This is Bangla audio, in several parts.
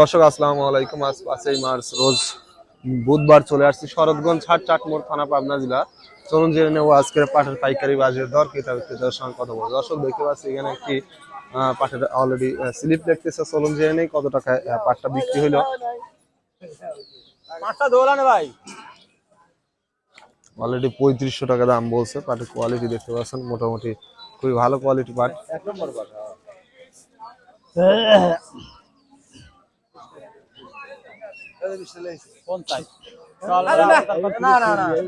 দর্শক আসসালামু আলাইকুম। আজ পাঁচই মার্চ রোজ বুধবার চলে আসছি শরৎগঞ্জ হাট চাটমোড় থানা পাবনা জেলা। চলুন জেনে নেব আজকের পাটের পাইকারি বাজারের দর ক্রেতা বিক্রেতার সঙ্গে কথা বলব। দর্শক দেখতে পাচ্ছি এখানে একটি পাটের অলরেডি স্লিপ দেখতেছে। চলুন জেনে নেই কত টাকায় পাটটা বিক্রি দোলানে ভাই। অলরেডি পঁয়ত্রিশশো টাকা দাম বলছে। পাটের কোয়ালিটি দেখতে পাচ্ছেন মোটামুটি খুবই ভালো কোয়ালিটি পাট। এক নম্বর না না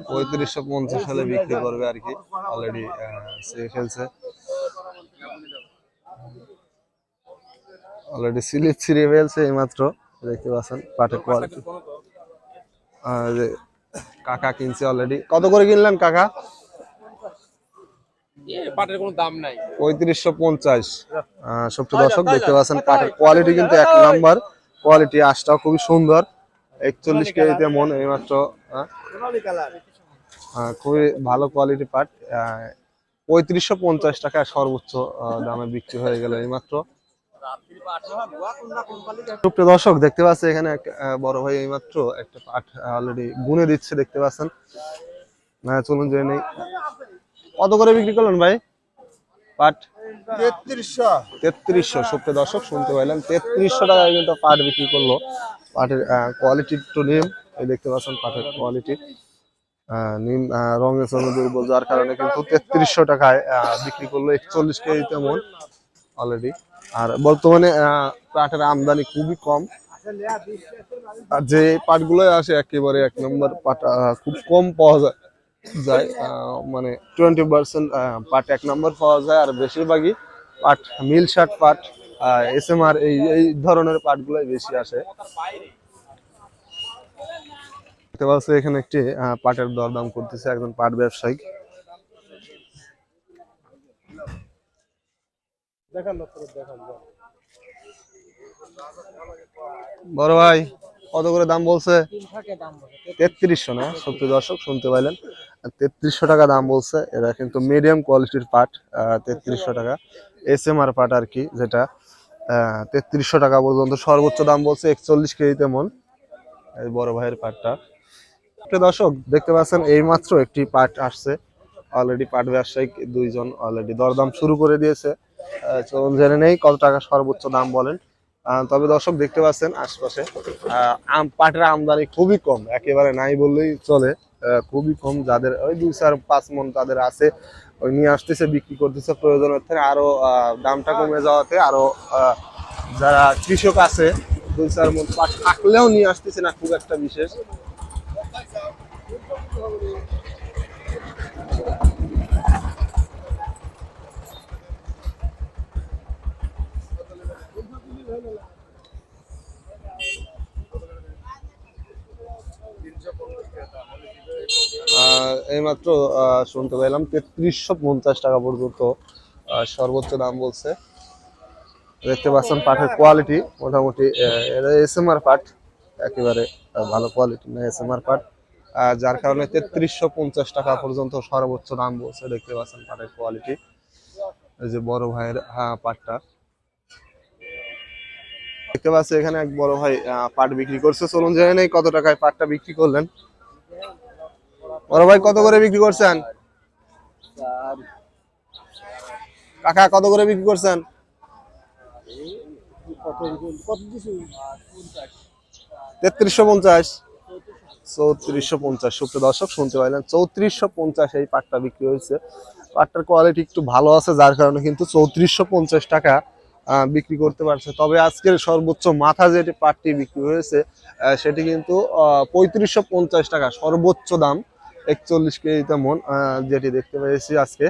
পঁয়ত্রিশশো পঞ্চাশ সালে বিক্রি করবে আর কি অলরেডি ফেলছে অলরেডি স্লিপ ছিঁড়ে ফেলছে এইমাত্র দেখতে পাচ্ছেন পাটের কোয়ালিটি কাকা কিনছে অলরেডি কত করে কিনলেন কাকা? পাটের কোনো দাম নাই। পঁয়ত্রিশশো পঞ্চাশ। সবচেয়ে দর্শক দেখতে পাচ্ছেন পাটের কোয়ালিটি কিন্তু এক নাম্বার কোয়ালিটি আশটাও খুবই সুন্দর। একচল্লিশ কেজিতে মন এইমাত্র আহ, আহ, খুবই ভালো কোয়ালিটি পাট পঁয়ত্রিশশো পঞ্চাশ টাকা সর্বোচ্চ দামে বিক্রি হয়ে গেল এইমাত্র। সুপ্রিয় দর্শক দেখতে পাচ্ছি এখানে এক বড় ভাই এইমাত্র একটা পাট অলরেডি গুনে দিচ্ছে দেখতে পাচ্ছেন। চলুন জেনে নেই। কত করে বিক্রি করলেন ভাই? পাট তেত্রিশশো। তেত্রিশশো সুপ্রিয় দর্শক শুনতে পাইলেন। তেত্রিশশো টাকায় কিন্তু পাট বিক্রি করল। পাটের কোয়ালিটি একটু নিম। এই দেখতে পাচ্ছেন পাটের কোয়ালিটি নিম রঙের জন্য দুর্বল, যার কারণে কিন্তু তেত্রিশশো টাকায় বিক্রি করল একচল্লিশ কেজি তেমন অলরেডি আর বর্তমানে পাটের আমদানি খুবই কম। আর যে পাটগুলো আসে, একেবারে এক নম্বর পাট খুব কম পাওয়া যায় যায় মানে টোয়েন্টি পার্সেন্ট পাট এক নম্বর পাওয়া যায়। আর বেশিরভাগই পাট, মিল শার্ট পাট। এস এম আর এই এই ধরনের পাটগুলোই বেশি আসে। দেখতে পাচ্ছি এখানে একটি পাটের দরদাম করতেছে একজন পাট ব্যবসায়ী। বড় ভাই কত করে দাম বলছে? তেত্রিশশো না? সত্যি দর্শক শুনতে পাইলেন। তেত্রিশশো টাকা দাম বলছে। এরা কিন্তু মিডিয়াম কোয়ালিটির পাট তেত্রিশশো টাকা। এস এম আর পাট আর কি যেটা তেত্রিশশো টাকা পর্যন্ত সর্বোচ্চ দাম বলছে একচল্লিশ কেজিতে মন। এই বড় ভাইয়ের পাটটা। দর্শক, দেখতে পাচ্ছেন এই মাত্র একটি পাট আসছে। অলরেডি পাট ব্যবসায়িক দুইজন অলরেডি দরদাম শুরু করে দিয়েছে। চলুন জেনে নেই কত টাকা সর্বোচ্চ দাম বলেন। তবে দর্শক, দেখতে পাচ্ছেন, আশপাশে আম পাটের আমদানি খুবই কম। একেবারে নাই বললেই চলে। খুবই কম যাদের, ওই দুই চার পাঁচ মন তাদের আছে। ওই নিয়ে আসতেছে, বিক্রি করতেছে প্রয়োজন অর্থে আরও দামটা কমে যাওয়াতে আরও যারা কৃষক আছে, দুই চার মন থাকলেও নিয়ে আসতেছে না খুব একটা বিশেষ। এইমাত্র শুনতে পেলাম তেত্রিশশো পঞ্চাশ টাকা পর্যন্ত সর্বোচ্চ দাম বলছে। দেখতে পাচ্ছেন পাটের কোয়ালিটি মোটামুটি এস এম আর পাট, একেবারে ভালো কোয়ালিটি না এস এম আর পাট। যার কারণে তেত্রিশশো পঞ্চাশ টাকা পর্যন্ত সর্বোচ্চ দাম বলছে, দেখতে পাচ্ছেন পাটের কোয়ালিটি যে বড় ভাইয়ের হ্যাঁ পাটটা। দেখতে পাচ্ছি এখানে এক বড় ভাই পাট বিক্রি করছে। চলুন জেনে নেই কত টাকায় পাটটা বিক্রি করলেন। বড় ভাই কত করে বিক্রি করছেন? কাকা, কত করে বিক্রি করছেন? তেত্রিশশো পঞ্চাশ। চৌত্রিশশো পঞ্চাশ। সুপ্রিয় দর্শক, শুনতে পাইলেন চৌত্রিশশো পঞ্চাশ এই পাটটা বিক্রি হয়েছে। পাটটার কোয়ালিটি একটু ভালো আছে, যার কারণে কিন্তু চৌত্রিশশো পঞ্চাশ টাকা বিক্রি করতে পারছে। তবে আজকের সর্বোচ্চ মাথা যেটি পাটটি বিক্রি হয়েছে সেটি কিন্তু পঁয়ত্রিশশো পঞ্চাশ টাকা সর্বোচ্চ দাম। একচল্লিশ কেজিতে মন আহ, যেটি দেখতে পেয়েছি আজকে।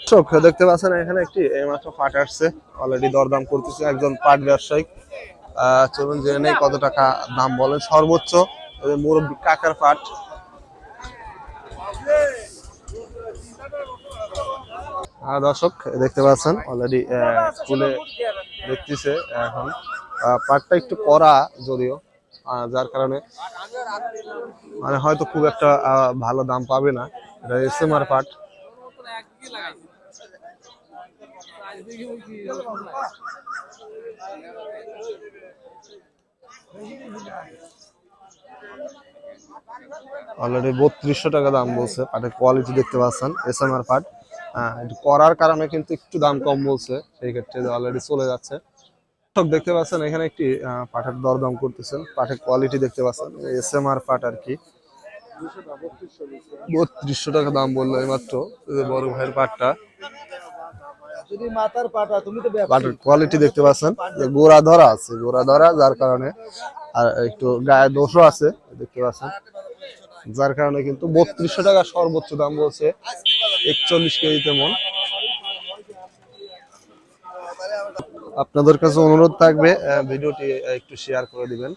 দর্শক দেখতে পাচ্ছেন এখানে একটি এইমাত্র পাট আসছে। অলরেডি দরদাম করতেছে একজন পাট ব্যবসায়ী। চলুন জেনে নেই কত টাকা দাম বলেন। সর্বোচ্চ মুরব্বি কাকার পাট। দর্শক দেখতে পাচ্ছেন অলরেডি স্কুলে দেখতেছে এখন। পাটটা একটু করা যদিও। যার কারণে মানে হয়তো খুব একটা ভালো দাম পাবে না। এটা এস এম আর পাট অলরেডি বত্রিশশো টাকা দাম বলছে, পাটের কোয়ালিটি দেখতে পাচ্ছেন এস এম আর পাট করার কারণে কিন্তু একটু দাম কম বলছে, সেই ক্ষেত্রে অলরেডি চলে যাচ্ছে। দর্শক দেখতে পাচ্ছেন এখানে একটি পাটের দরদাম করতেছেন। পাটের কোয়ালিটি দেখতে পাচ্ছেন এস এম আর পাট আর কি। বত্রিশশো টাকা দাম বলল এইমাত্র বড় ভাইয়ের পাটটা পাটের কোয়ালিটি দেখতে পাচ্ছেন গোড়া ধরা আছে গোড়া ধরা যার কারণে আর একটু গায়ে দোষও আছে দেখতে পাচ্ছেন। যার কারণে কিন্তু বত্রিশশো টাকা সর্বোচ্চ দাম বলছে একচল্লিশ কেজিতে মন। আপনাদের কাছে অনুরোধ থাকবে ভিডিওটি একটু শেয়ার করে দিবেন।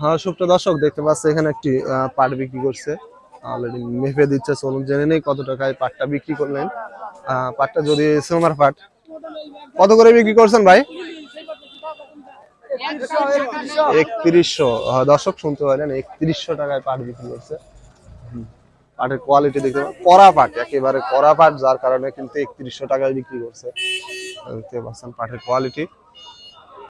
হ্যাঁ সুপ্রিয় দর্শক, দেখতে পাচ্ছি এখানে একটি পাট বিক্রি করছে। অলরেডি মেপে দিচ্ছে, চলুন জেনে নেই কত টাকায় পাটটা বিক্রি করলেন। পাটটা যদি সোমার পাট, কত করে বিক্রি করছেন ভাই? একত্রিশশো। দর্শক শুনতে পারেন একত্রিশশো টাকায় পাট বিক্রি করছে। পাটের কোয়ালিটি দেখতে পাবেন কড়া পাট, একেবারে কড়া পাট, যার কারণে কিন্তু একত্রিশশো টাকায় বিক্রি করছে। দেখতে পাচ্ছেন পাটের কোয়ালিটি